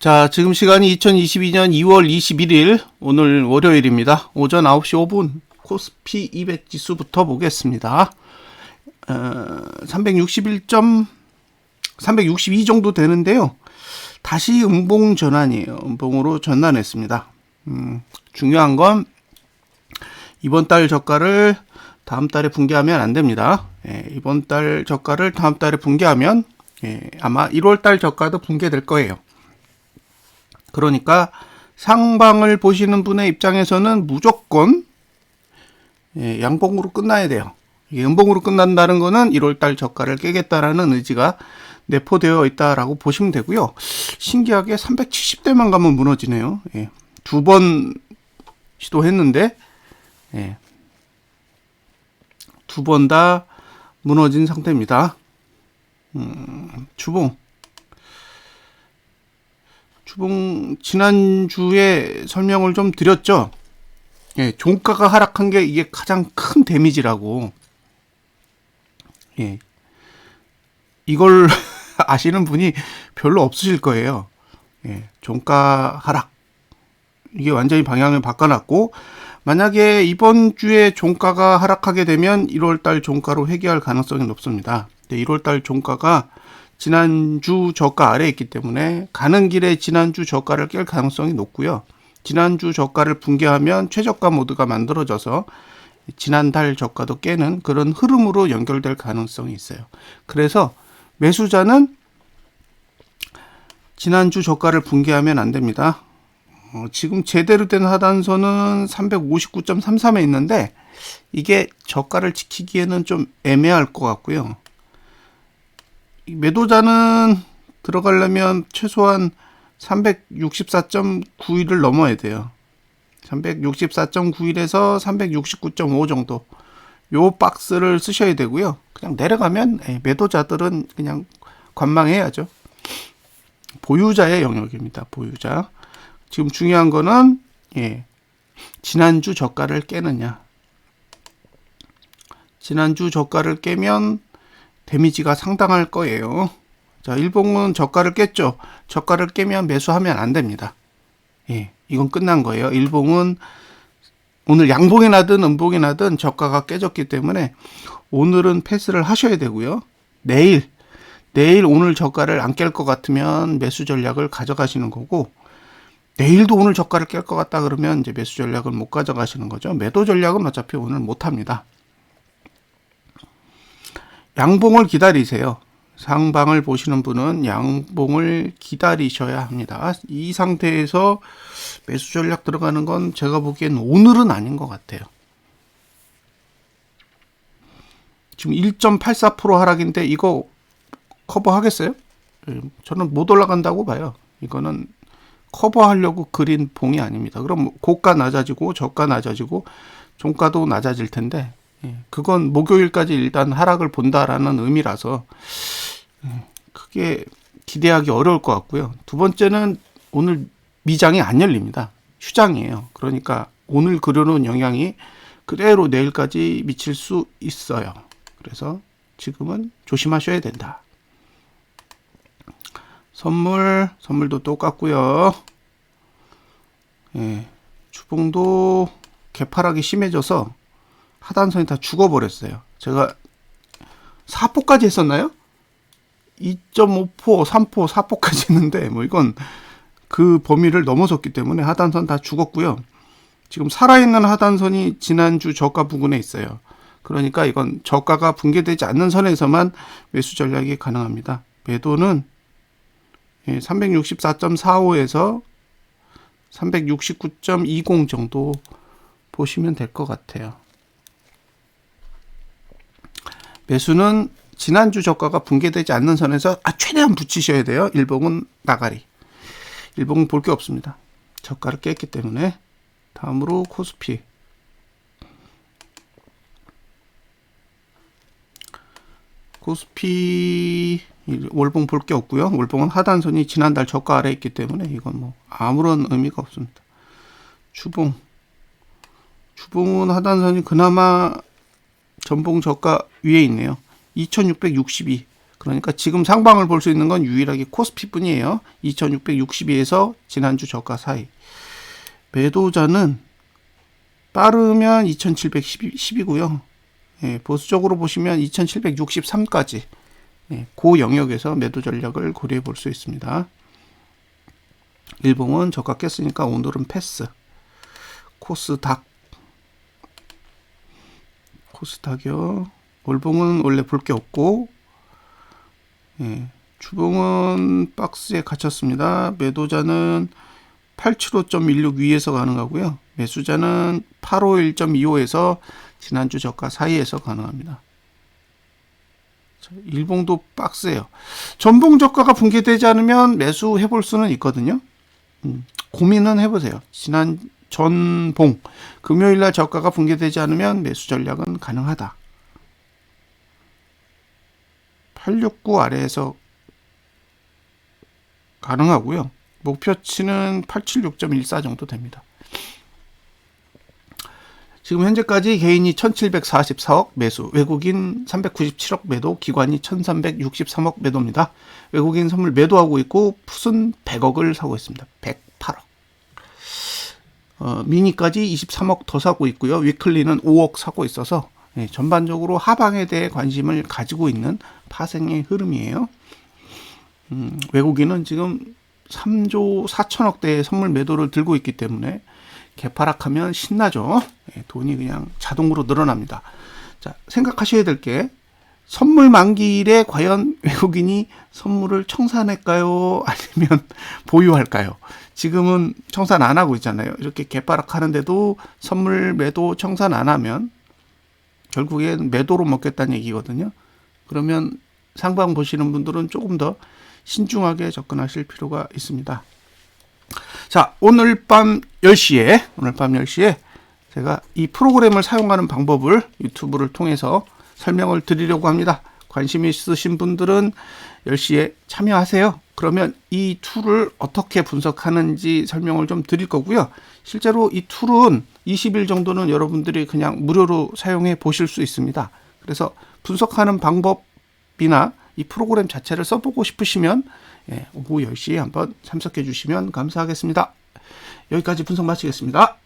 자, 지금 시간이 2022년 2월 21일, 오늘 월요일입니다. 오전 9시 5분, 코스피 200 지수부터 보겠습니다. 어, 361점, 362 정도 되는데요. 다시 음봉 전환이에요. 음봉으로 전환했습니다. 음, 중요한 건, 이번 달 저가를 다음 달에 붕괴하면 안 됩니다. 예, 이번 달 저가를 다음 달에 붕괴하면, 예, 아마 1월 달 저가도 붕괴될 거예요. 그러니까 상방을 보시는 분의 입장에서는 무조건 예, 양봉으로 끝나야 돼요. 이게 음봉으로 끝난다는 거는 1월달 저가를 깨겠다라는 의지가 내포되어 있다라고 보시면 되고요. 신기하게 370대만 가면 무너지네요. 예, 두 번 시도했는데 예, 두 번 다 무너진 상태입니다. 음, 주봉 주봉 지난주에 설명을 좀 드렸죠. 예, 종가가 하락한 게 이게 가장 큰 데미지라고. 예. 이걸 아시는 분이 별로 없으실 거예요. 예, 종가 하락. 이게 완전히 방향을 바꿔놨고, 만약에 이번 주에 종가가 하락하게 되면 1월달 종가로 회귀할 가능성이 높습니다. 1월달 종가가 지난주 저가 아래에 있기 때문에 가는 길에 지난주 저가를 깰 가능성이 높고요. 지난주 저가를 붕괴하면 최저가 모드가 만들어져서 지난달 저가도 깨는 그런 흐름으로 연결될 가능성이 있어요. 그래서 매수자는 지난주 저가를 붕괴하면 안 됩니다. 어, 지금 제대로 된 하단선은 359.33에 있는데 이게 저가를 지키기에는 좀 애매할 것 같고요. 매도자는 들어가려면 최소한 364.91을 넘어야 돼요. 364.91에서 369.5 정도. 요 박스를 쓰셔야 되고요. 그냥 내려가면 예, 매도자들은 그냥 관망해야죠. 보유자의 영역입니다. 보유자. 지금 중요한 거는 예. 지난주 저가를 깨느냐. 지난주 저가를 깨면 데미지가 상당할 거예요. 자, 일봉은 저가를 깼죠. 저가를 깨면 매수하면 안 됩니다. 예, 이건 끝난 거예요. 일봉은 오늘 양봉이 나든 음봉이 나든 저가가 깨졌기 때문에 오늘은 패스를 하셔야 되고요. 내일, 내일 오늘 저가를 안 깰 것 같으면 매수 전략을 가져가시는 거고, 내일도 오늘 저가를 깰 것 같다 그러면 이제 매수 전략을 못 가져가시는 거죠. 매도 전략은 어차피 오늘 못 합니다. 양봉을 기다리세요. 상방을 보시는 분은 양봉을 기다리셔야 합니다. 이 상태에서 매수 전략 들어가는 건 제가 보기엔 오늘은 아닌 것 같아요. 지금 1.84% 하락인데 이거 커버 하겠어요? 예, 저는 못 올라간다고 봐요. 이거는 커버하려고 그린 봉이 아닙니다. 그럼 고가 낮아지고 저가 낮아지고 종가도 낮아질 텐데 예, 그건 목요일까지 일단 하락을 본다라는 의미라서 예, 크게 기대하기 어려울 것 같고요. 두 번째는 오늘 미장이 안 열립니다. 휴장이에요. 그러니까 오늘 그려놓은 영향이 그대로 내일까지 미칠 수 있어요. 그래서 지금은 조심하셔야 된다. 선물, 선물도 똑같고요. 예, 주봉도 개파락이 심해져서 하단선이 다 죽어버렸어요. 제가 4포까지 했었나요? 2.5포, 3포, 4포까지 했는데 뭐 이건 그 범위를 넘어섰기 때문에 하단선 다 죽었고요. 지금 살아있는 하단선이 지난주 저가 부근에 있어요. 그러니까 이건 저가가 붕괴되지 않는 선에서만 매수 전략이 가능합니다. 매도는 364.45에서 369.20 정도 보시면 될 것 같아요. 매수는 지난주 저가가 붕괴되지 않는 선에서 아, 최대한 붙이셔야 돼요. 일봉은 나가리. 일봉은 볼 게 없습니다. 저가를 깼기 때문에. 다음으로 코스피. 코스피 월봉 볼 게 없고요. 월봉은 하단선이 지난달 저가 아래 있기 때문에 이건 뭐 아무런 의미가 없습니다. 주봉. 주봉은 하단선이 그나마 전봉 저가 위에 있네요. 2662. 그러니까 지금 상방을 볼 수 있는 건 유일하게 코스피뿐이에요. 2662에서 지난주 저가 사이. 매도자는 빠르면 2710이고요. 예, 보수적으로 보시면 2763까지 예, 그 영역에서 매도 전략을 고려해 볼 수 있습니다. 일봉은 저가 깼으니까 오늘은 패스. 코스 닥. 코스닥이요. 월봉은 원래 볼 게 없고, 예, 주봉은 박스에 갇혔습니다. 매도자는 875.16 위에서 가능하고요. 매수자는 851.25에서 지난주 저가 사이에서 가능합니다. 자, 일봉도 박스예요. 전봉 저가가 붕괴되지 않으면 매수해 볼 수는 있거든요. 음, 고민은 해보세요. 지난 전봉 금요일 날 저가가 붕괴되지 않으면 매수 전략은 가능하다. 869 아래에서 가능하고요. 목표치는 876.14 정도 됩니다. 지금 현재까지 개인이 1744억 매수, 외국인 397억 매도, 기관이 1363억 매도입니다. 외국인 선물 매도하고 있고 풋은 100억을 사고 있습니다. 108억. 어, 미니까지 23억 더 사고 있고요. 위클리는 5억 사고 있어서 예, 전반적으로 하방에 대해 관심을 가지고 있는 파생의 흐름이에요. 음, 외국인은 지금 3조 4천억 대의 선물 매도를 들고 있기 때문에 개파락하면 신나죠. 예, 돈이 그냥 자동으로 늘어납니다. 자, 생각하셔야 될 게 선물 만기일에 과연 외국인이 선물을 청산할까요? 아니면 보유할까요? 지금은 청산 안 하고 있잖아요. 이렇게 개파락 하는데도 선물 매도 청산 안 하면 결국엔 매도로 먹겠다는 얘기거든요. 그러면 상방 보시는 분들은 조금 더 신중하게 접근하실 필요가 있습니다. 자, 오늘 밤 10시에, 오늘 밤 10시에 제가 이 프로그램을 사용하는 방법을 유튜브를 통해서 설명을 드리려고 합니다. 관심 있으신 분들은 10시에 참여하세요. 그러면 이 툴을 어떻게 분석하는지 설명을 좀 드릴 거고요. 실제로 이 툴은 20일 정도는 여러분들이 그냥 무료로 사용해 보실 수 있습니다. 그래서 분석하는 방법이나 이 프로그램 자체를 써보고 싶으시면 예, 오후 10시에 한번 참석해 주시면 감사하겠습니다. 여기까지 분석 마치겠습니다.